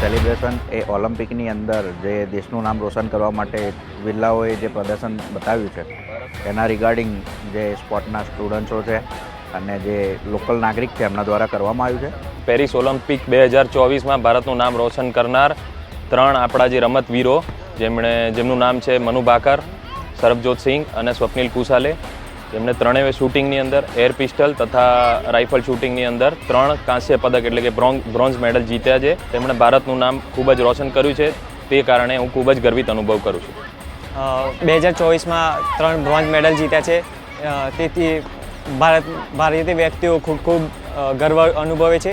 Celebration એ ઓલિમ્પિકની અંદર જે દેશનું નામ રોશન કરવા માટે વિરલાઓએ જે પ્રદર્શન બતાવ્યું છે, એના રિગાર્ડિંગ જે સ્પોર્ટના સ્ટુડન્ટ્સો છે અને જે લોકલ નાગરિક છે, એમના દ્વારા કરવામાં આવ્યું છે. પેરિસ ઓલિમ્પિક બે હજાર ચોવીસમાં ભારતનું નામ રોશન કરનાર ત્રણ આપણા જે રમતવીરો, જેમણે, જેમનું નામ છે મનુ બાકર સરબજોત સિંહ અને સ્વપ્નિલ કુસાલે. જેમણે ત્રણેય શૂટિંગની અંદર એર પિસ્ટલ તથા રાઇફલ શૂટિંગની અંદર ત્રણ કાંસ્ય પદક એટલે કે બ્રોન્ઝ મેડલ જીત્યા છે. તેમણે ભારતનું નામ ખૂબ જ રોશન કર્યું છે. તે કારણે હું ખૂબ જ ગર્વિત અનુભવ કરું છું. બે હજાર ચોવીસમાં ત્રણ બ્રોન્ઝ મેડલ જીત્યા છે. તેથી ભારત ભારતીય વ્યક્તિઓ ખૂબ ખૂબ ગર્વ અનુભવે છે.